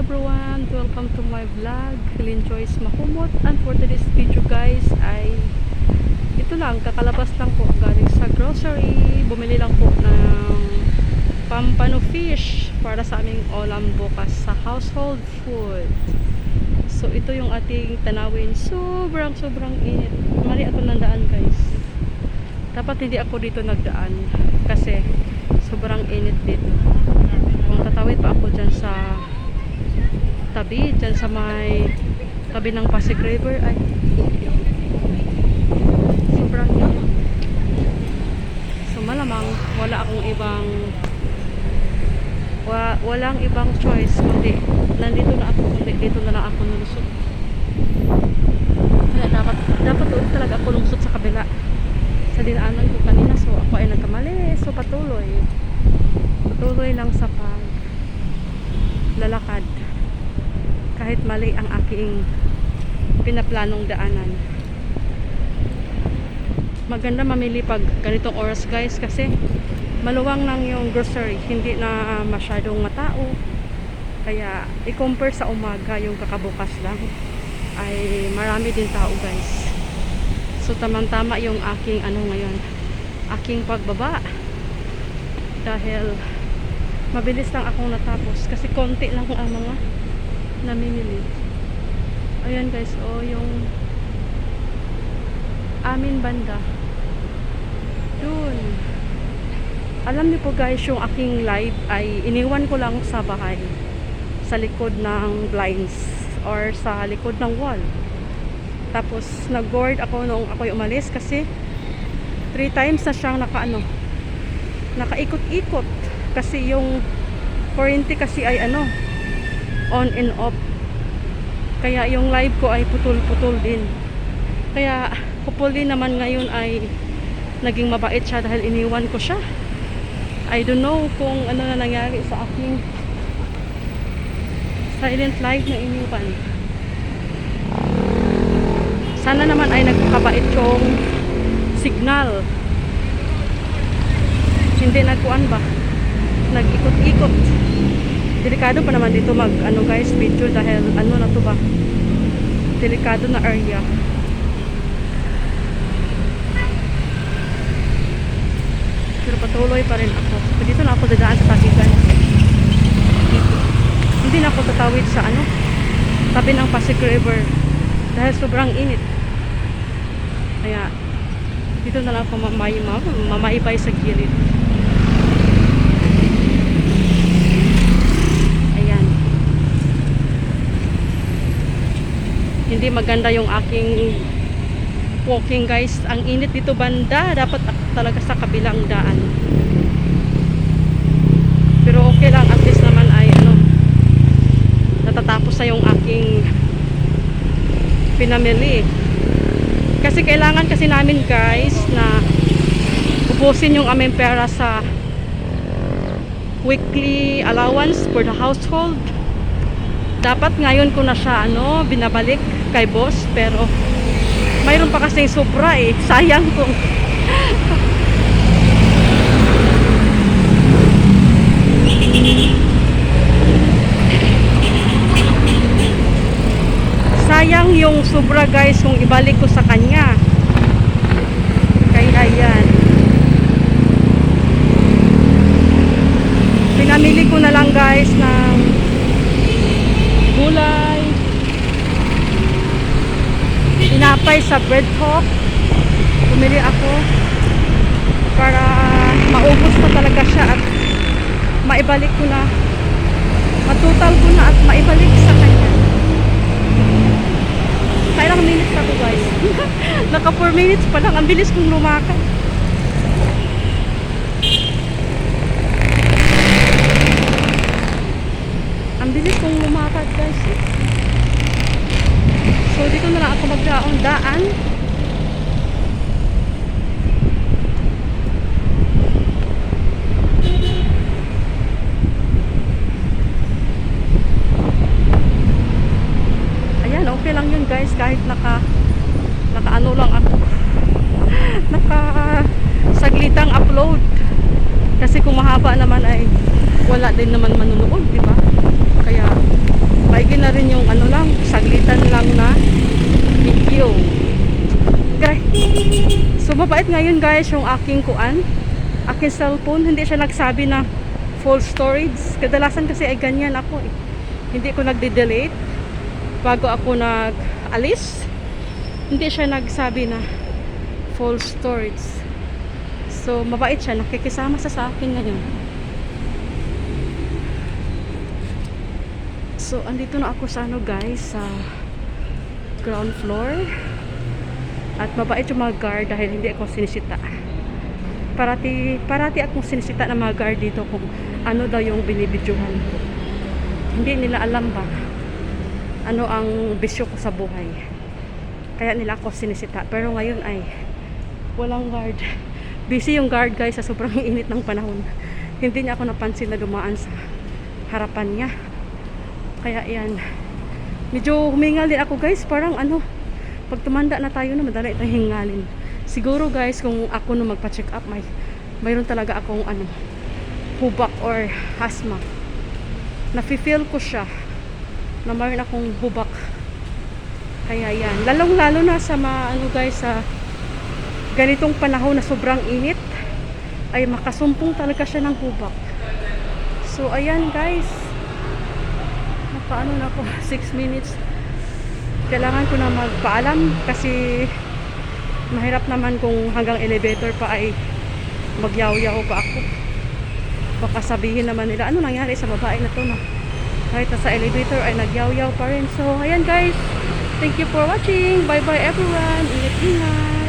everyone! Welcome to my vlog, Helen Joyce Mahumot. And for today's video guys ay ito lang, kakalabas lang po. Galing sa grocery. Bumili lang po ng pampano fish para sa aming ulam bukas sa household food. So ito yung ating tanawin. Sobrang sobrang init. Mali ako nandaan guys. Dapat hindi ako dito nagdaan kasi sobrang init dito. Kung tatawid pa ako dyan sa tabi, dyan sa may tabi ng Pasig River. Ay. Sobrang init so malamang wala akong ibang wa, walang ibang choice kundi nandito na ako kundi dito na lang ako lulusot. Kaya dapat dapat doon talaga ako lumusot sa kabila. Sa dinaanan ko kanina so ako ay nagkamali. So patuloy. Patuloy lang sa pag lalakad kahit mali ang aking pinaplanong daanan. Maganda mamili pag ganitong oras guys kasi maluwang lang yung grocery. Hindi na masyadong matao. Kaya i-compare sa umaga yung kakabukas lang ay marami din tao guys. So tamang tama yung aking ano ngayon aking pagbaba. Dahil mabilis lang akong natapos kasi konti lang ang mga namimili. Ayan guys oh yung amin banda. Dun alam niyo po guys yung aking live ay iniwan ko lang sa bahay sa likod ng blinds or sa likod ng wall. Tapos nag-board ako noong ako'y umalis kasi three times na siyang nakaano nakaikot-ikot. Kasi yung kuryente kasi ay ano on and off. Kaya yung live ko ay putol-putol din. Kaya hopefully naman ngayon ay naging mabait siya dahil iniwan ko siya. I don't know kung ano na nangyari sa aking silent live na iniwan. Sana naman ay nagkakabait yung signal. Hindi nagkuan ba? Nag-ikot-ikot delikado pa naman dito mag ano guys video dahil ano na to ba? Delikado na area. Pero patuloy pa rin ako. Dito na ako dadaan sa Tagigan dito. Hindi na ako tatawid sa ano tabi ng Pasig River dahil sobrang init. Kaya dito na lang ako mamay, mamaybay sa gilid Ayan. Hindi maganda yung aking walking guys. Ang init dito banda. Dapat talaga sa kabilang daan. Pero okay lang. At least naman ay ano natatapos na yung aking pinamili. Kasi kailangan kasi namin guys na ubusin yung aming pera sa weekly allowance for the household. Dapat ngayon ko na siya ano, binabalik kay boss pero mayroon pa kasing sobra eh. Sayang kung Sayang yung sobra guys kung ibalik ko sa kanya. Kaya yan. pinamili ko na lang guys ng gulay tinapay sa bread hawk. Bumili ako para maubos na talaga siya at maibalik ko na. Matutal ko na at maibalik sa kanya. Kailang minutes ako guys. Naka 4 minutes pa lang. Ang bilis kong lumakad. Ang bilis kong lumakad guys. eh. So dito na lang ako magdaon daan. Ayan, okay lang yun guys kahit naka naka ano lang ako. naka saglitang upload. Kasi kung mahaba naman ay wala din naman manunood, di ba? Kaya Maigil na rin yung ano lang, saglitan lang na video. Guys, so mabait ngayon guys yung aking kuan, aking cellphone. Hindi siya nagsabi na full storage. Kadalasan kasi ay ganyan ako eh. Hindi ko nagde-delete bago ako nag-alis. Hindi siya nagsabi na full storage. So mabait siya, nakikisama sa sa akin ngayon. So, andito na ako sa ano guys, sa ground floor. At mabait yung mga guard dahil hindi ako sinisita. Parati, parati akong sinisita ng mga guard dito kung ano daw yung binibidyohan ko. Hindi nila alam ba ano ang bisyo ko sa buhay. Kaya nila ako sinisita. Pero ngayon ay walang guard. Busy yung guard guys sa sobrang init ng panahon. Hindi niya ako napansin na dumaan sa harapan niya. Kaya yan. Medyo humingal din ako guys. Parang ano, pag tumanda na tayo na madala itong hingalin. Siguro guys, kung ako no magpa-check up, may mayroon talaga akong ano, hubak or asthma. Nafe-feel ko siya na mayroon akong hubak. Kaya yan. Lalong lalo na sa mga ano guys, sa ganitong panahon na sobrang init, ay makasumpong talaga siya ng hubak. So, ayan guys. Nakaano na ako, 6 minutes. Kailangan ko na magpaalam kasi mahirap naman kung hanggang elevator pa ay magyaw-yaw pa ako. Baka sabihin naman nila, ano nangyari sa babae na to na kahit nasa elevator ay nagyaw-yaw pa rin. So, ayan guys. Thank you for watching. Bye-bye everyone. Ingat-ingat.